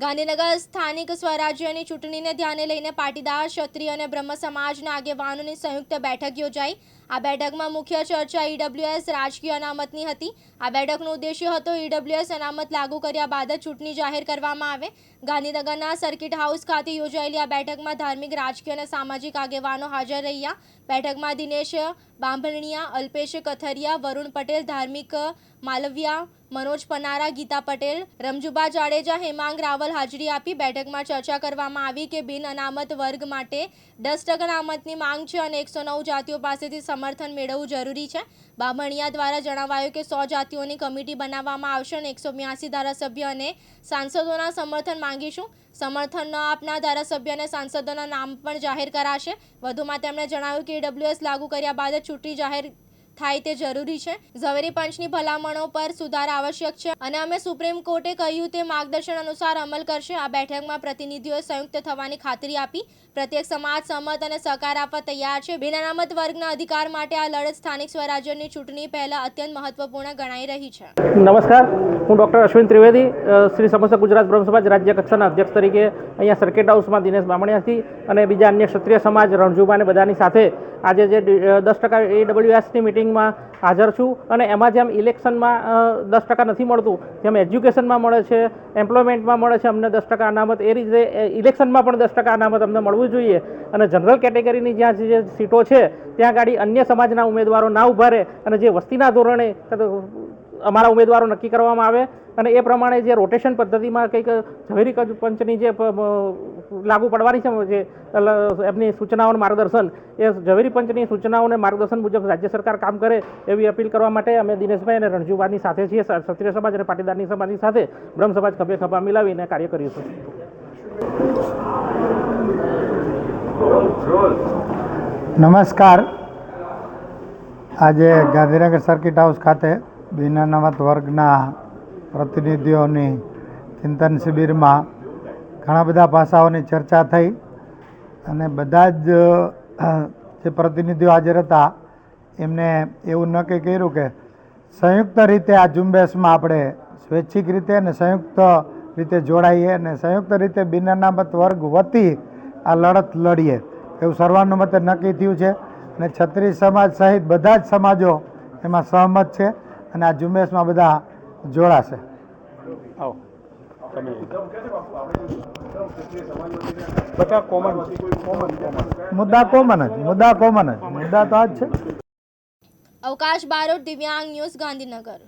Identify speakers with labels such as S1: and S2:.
S1: ગાંધીનગર સ્થાનિક સ્વરાજ્યની ચૂંટણીને ધ્યાને લઈને પાટીદાર, ક્ષત્રિય અને બ્રહ્મ સમાજના આગેવાનોની સંયુક્ત બેઠક યોજાઈ. આ બેઠકમાં મુખ્ય ચર્ચા ઈડબ્લ્યુએસ રાજકીય અનામતની હતી. આ બેઠકનો ઉદ્દેશ્ય હતો ઈડબ્લ્યુએસ અનામત લાગુ કર્યા બાદ જ ચૂંટણી જાહેર કરવામાં આવે. ગાંધીનગરના સર્કિટ હાઉસ ખાતે યોજાયેલી આ બેઠકમાં ધાર્મિક, રાજકીય અને સામાજિક આગેવાનો હાજર રહ્યા. બેઠકમાં દિનેશ બાંભણિયા, અલ્પેશ કથરિયા, વરુણ પટેલ ધાર્મિક માલવિયા, મનોજ પનારા, ગીતા પટેલ, રમજુબા જાડેજા, હેમાંગ રાવલ હાજરી આપી બેઠકમાં ચર્ચા કરવામાં આવી કે બિન અનામત વર્ગ માટે દસ ટકા અનામતની માંગ છે અને એકસો નવ જાતિઓ પાસેથી સમર્થન મેળવવું જરૂરી છે. બામણિયા દ્વારા જણાવાયું કે સો જાતિઓની કમિટી બનાવવામાં આવશે અને એકસો બ્યાસી ધારાસભ્ય અને સાંસદોના સમર્થન માંગીશું. સમર્થન ન આપનાર ધારાસભ્ય અને સાંસદોના નામ પણ જાહેર કરાશે. વધુમાં તેમણે જણાવ્યું કે ડબ્લ્યુએસ લાગુ કર્યા બાદ છૂટી જાહેર થાય તે જરૂરી છે. ઝવેરી પંચની ભલામણો પર સુધાર આવશ્યક છે અને અમે સુપ્રીમ કોર્ટે કહ્યું તે માર્ગદર્શન અનુસાર અમલ કરશે. આ બેઠકમાં પ્રતિનિધિઓએ સંયુક્ત થવાની ખાતરી આપી. પ્રત્યેક સમાજ, સંમત અને સહકાર આપવા તૈયાર છે. બિન અનામત વર્ગના અધિકાર માટે આ લડત સ્થાનિક સ્વરાજ્યની ચૂંટણી પહેલા અત્યંત મહત્વપૂર્ણ ગણાઈ રહી છે.
S2: નમસ્કાર. હું ડૉક્ટર અશ્વિન ત્રિવેદી શ્રી સમસ્ત ગુજરાત બ્રહ્મ સમાજ રાજ્ય કક્ષાના અધ્યક્ષ તરીકે અહીંયા સર્કિટ હાઉસમાં દિનેશ બામણિયાથી અને બીજા અન્ય ક્ષત્રિય સમાજ રણજુબા અને બધાની સાથે આજે જે દસ ટકા એડબ્લ્યુએસની મિટિંગમાં હાજર છું અને એમાં જેમ ઇલેક્શનમાં દસ ટકા નથી મળતું, જેમ એજ્યુકેશનમાં મળે છે, એમ્પ્લોયમેન્ટમાં મળે છે, અમને દસ ટકા અનામત, એ રીતે ઇલેક્શનમાં પણ દસ ટકા અનામત અમને મળવું જોઈએ. અને જનરલ કેટેગરીની જ્યાં જે સીટો છે, ત્યાં ગાડી અન્ય સમાજના ઉમેદવારો ના ઊભા રહે અને જે વસ્તીના ધોરણે અમારા ઉમેદવારો નક્કી કરવામાં આવે અને એ પ્રમાણે જે રોટેશન પદ્ધતિમાં કંઈક ઝવેરી પંચની જે લાગુ પડવાની છે, જે એમની સૂચનાઓનું માર્ગદર્શન, એ ઝવેરી પંચની સૂચનાઓને માર્ગદર્શન મુજબ રાજ્ય સરકાર કામ કરે એવી અપીલ કરવા માટે અમે દિનેશભાઈ અને રણજુભાઈની સાથે છીએ ક્ષત્રિય સમાજ અને પાટીદારની સમાજની સાથે બ્રહ્મ સમાજ ખભે ખભા મિલાવીને કાર્ય કરીશું
S3: નમસ્કાર. આજે ગાંધીનગર સર્કિટ હાઉસ ખાતે બિન અનામત વર્ગના પ્રતિનિધિઓની ચિંતન શિબિરમાં ઘણા બધા પાસાઓની ચર્ચા થઈ અને બધા જ જે પ્રતિનિધિઓ હાજર હતા, એમને એવું નક્કી કર્યું કે સંયુક્ત રીતે આ ઝુંબેશમાં આપણે સ્વૈચ્છિક રીતે અને સંયુક્ત રીતે જોડાઈએ અને સંયુક્ત રીતે બિનઅનામત વર્ગ વતી આ લડત લડીએ. એવું સર્વાનુમતે નક્કી થયું છે અને છત્રીસ સમાજ સહિત બધા જ સમાજો એમાં સહમત છે. અને આ ઝુંબેશમાં બધા જોડાશે. મુદ્દા કોમન જ મુદ્દા કોમન જ. મુદ્દા તો આ જ છે.
S1: અવકાશ બારોટ દિવ્યાંગ ન્યૂઝ ગાંધીનગર.